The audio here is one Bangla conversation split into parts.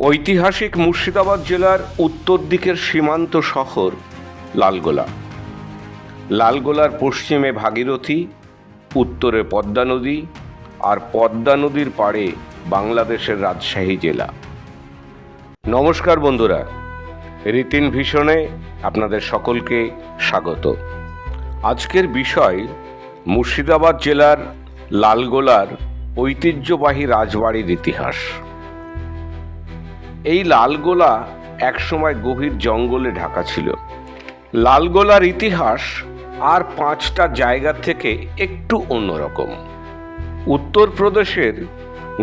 ঐতিহাসিক মুর্শিদাবাদ জেলার উত্তর দিকের সীমান্ত শহর লালগোলা। লালগোলার পশ্চিমে ভাগীরথী, উত্তরে পদ্মা নদী আর পদ্মা নদীর পাড়ে বাংলাদেশের রাজশাহী জেলা। নমস্কার বন্ধুরা, রীতিন ভীষণে আপনাদের সকলকে স্বাগত। আজকের বিষয় মুর্শিদাবাদ জেলার লালগোলার ঐতিহ্যবাহী রাজবাড়ির ইতিহাস। এই লালগোলা একসময় গভীর জঙ্গলে ঢাকা ছিল। লালগোলার ইতিহাস আর পাঁচটা জায়গা থেকে একটু অন্যরকম। উত্তরপ্রদেশের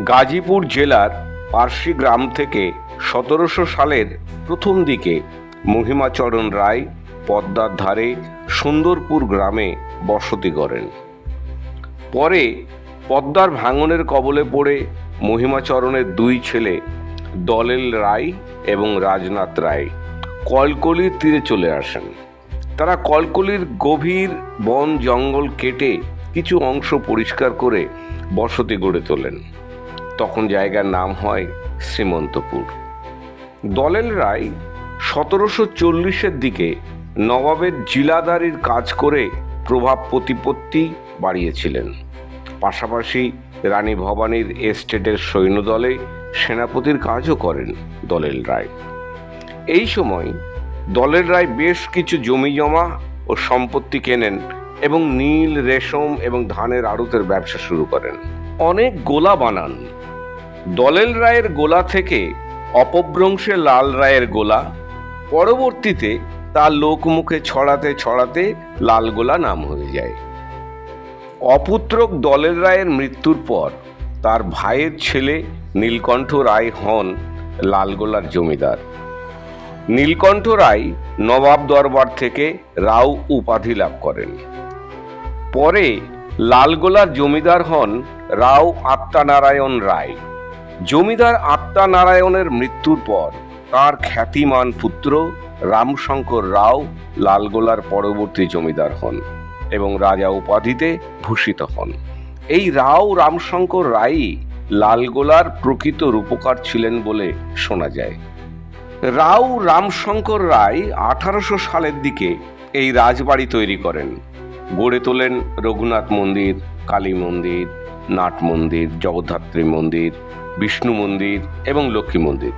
গাজীপুর জেলার পার্সি গ্রাম থেকে সতেরোশো সালের প্রথম দিকে মহিমাচরণ রায় পদ্মার ধারে সুন্দরপুর গ্রামে বসতি করেন পরে পদ্মার ভাঙনের কবলে পড়ে মহিমাচরণের দুই ছেলে দলেল রায় এবং রাজনাথ রায় কলকলির তীরে চলে আসেন। তারা কলকলির গভীর বন জঙ্গল কেটে কিছু অংশ পরিষ্কার করে বসতি গড়ে তোলেন। তখন জায়গার নাম হয় শ্রীমন্তপুর। দলেল রায় সতেরোশো চল্লিশের দিকে নবাবের জিলাদারির কাজ করে প্রভাব প্রতিপত্তি বাড়িয়েছিলেন। পাশাপাশি রানী ভবানীর এস্টেটের সৈন্যদলে সেনাপতির কাজও করেন দলেল রায়। এই সময় দলের রায় বেশ কিছু জমি জমা ও সম্পত্তি কেনেন এবং নীল, রেশম এবং ধানের আড়তের ব্যবসা শুরু করেন। অনেক গোলা বানান। দলেল রায়ের গোলা থেকে অপভ্রংশে লাল রায়ের গোলা, পরবর্তীতে তা লোকমুখে ছড়াতে ছড়াতে লাল গোলা নাম হয়ে যায়। অপুত্রক দলের রায়ের মৃত্যুর পর তার ভাইয়ের ছেলে নীলকণ্ঠ রায় হন লালগোলার জমিদার। নীলকণ্ঠ রায় নবাব দরবার থেকে রাও উপাধি লাভ করেন। পরে লালগোলার জমিদার হন রাও আত্মানারায়ণ রায়। জমিদার আত্মানারায়ণের মৃত্যুর পর তার খ্যাতিমান পুত্র রামশঙ্কর রাও লালগোলার পরবর্তী জমিদার হন এবং রাজা উপাধিতে ভূষিত হন। এই রাও রামশঙ্কর রায়ই লালগোলার প্রকৃত রূপকার ছিলেন বলে শোনা যায়। রাও রামশঙ্কর রায় আঠারোশো সালের দিকে এই রাজবাড়ি তৈরি করেন। গড়ে তোলেন রঘুনাথ মন্দির, কালী মন্দির, নাট মন্দির, জগদ্ধাত্রী মন্দির, বিষ্ণু মন্দির এবং লক্ষ্মী মন্দির।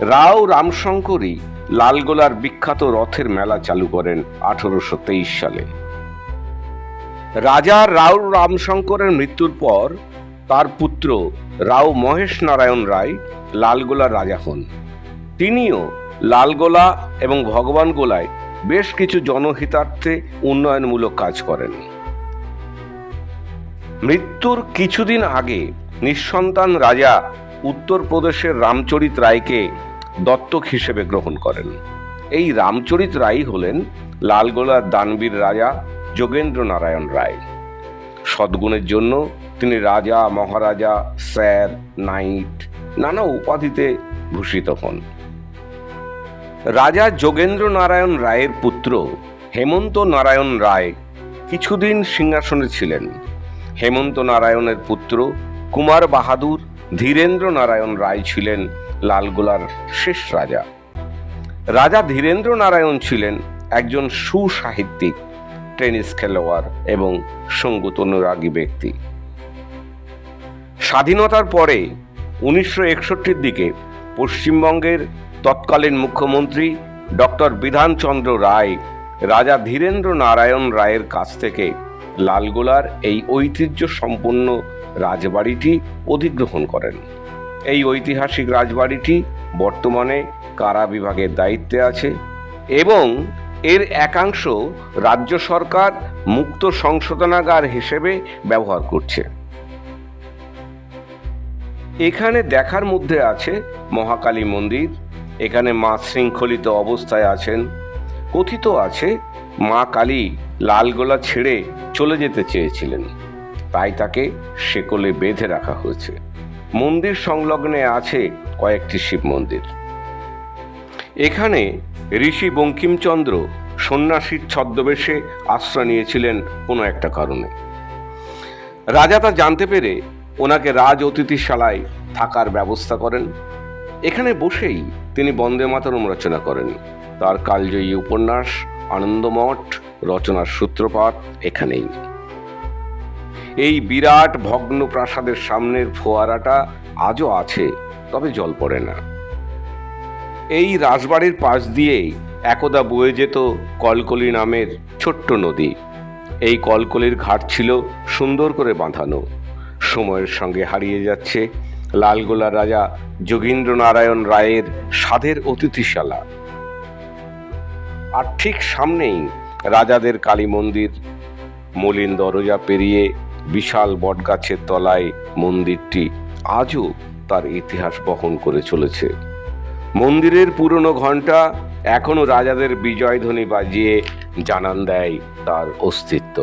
রাও রামশঙ্করই লালগোলার বিখ্যাত রথের মেলা চালু করেন আঠারোশো তেইশ সালে। রাজা রাও রামশঙ্করের মৃত্যুর পর তার পুত্র রাও মহেশ নারায়ণ রায় লালগোলার রাজা হন। তিনিও লালগোলা এবং ভগবান গোলায় বেশ কিছু জনহিতার্থে উন্নয়নমূলক কাজ করেন। মৃত্যুর কিছুদিন আগে নিঃসন্তান রাজা উত্তরপ্রদেশের রামচরিত রায়কে দত্তক হিসেবে গ্রহণ করেন। এই রামচরিত রায় হলেন লালগোলার দানবীর রাজা যোগেন্দ্র নারায়ণ রায়। সদ্গুণের জন্য তিনি রাজা, মহারাজা, স্যার, নাইট, নানা উপাধিতে ভূষিত হন। রাজা যোগেন্দ্র নারায়ণ রায়ের পুত্র হেমন্ত নারায়ণ রায় কিছুদিন সিংহাসনে ছিলেন। হেমন্ত নারায়ণের পুত্র কুমার বাহাদুর ধীরেন্দ্র নারায়ণ রায় ছিলেন লালগোলার শেষ রাজা। রাজা ধীরেন্দ্র নারায়ণ ছিলেন একজন সুসাহিত্যিক, টেনিস খেলোয়াড় এবং সংগীত অনুরাগী ব্যক্তি। স্বাধীনতার পরে উনিশশো একষট্টির দিকে পশ্চিমবঙ্গের তৎকালীন মুখ্যমন্ত্রী ডক্টর বিধানচন্দ্র রায়, রাজা ধীরেন্দ্র নারায়ণ রায়ের কাছ থেকে লালগোলার এই ঐতিহ্য সম্পন্ন রাজবাড়িটি অধিগ্রহণ করেন। এই ঐতিহাসিক রাজবাড়িটি বর্তমানে কারা বিভাগের দায়িত্বে আছে এবং এর একাংশ রাজ্য সরকার মুক্ত সংশোধনাগার হিসেবে ব্যবহার করছে। এখানে দেখার মধ্যে আছে মহাকালী মন্দির, এখানে মা শৃঙ্খলিত অবস্থায় আছেন, কথিত আছে মা কালী লালগোলা ছেড়ে চলে যেতে চেয়েছিলেন। তাই তাকে শেকলে বেঁধে রাখা হয়েছে। মন্দির সংলগ্নে আছে কয়েকটি শিব মন্দির। এখানে ঋষি বঙ্কিমচন্দ্র সন্ন্যাসীর ছদ্মবেশে আশ্রয় নিয়েছিলেন কোনো একটা কারণে। রাজা তা জানতে পেরে ওনাকে রাজ অতিথিশালায় থাকার ব্যবস্থা করেন। এখানে বসেই তিনি বন্দে মাতরম রচনা করেন। তার কালজয়ী উপন্যাস, আনন্দমঠ, রচনার সূত্রপাত এখানেই। এই বিরাট ভগ্ন প্রাসাদের সামনের ফোয়ারাটা আজও আছে, তবে জল পড়ে না। এই রাজবাড়ির পাশ দিয়েই একদা বয়ে যেত কলকলি নামের ছোট্ট নদী। এই কলকলির ঘাট ছিল সুন্দর করে বাঁধানো। সময়ের সঙ্গে হারিয়ে যাচ্ছে লালগোলা রাজা যোগীন্দ্র নারায়ণ রায়ের সাধের অতিথিশালা। আর ঠিক সামনেই রাজাদের কালী মন্দির। মলিন দরজা পেরিয়ে বিশাল বটগাছের তলায় মন্দিরটি আজও তার ইতিহাস বহন করে চলেছে। মন্দিরের পুরনো ঘণ্টা এখনও রাজাদের বিজয়ধ্বনি বাজিয়ে জানান দেয় তার অস্তিত্ব।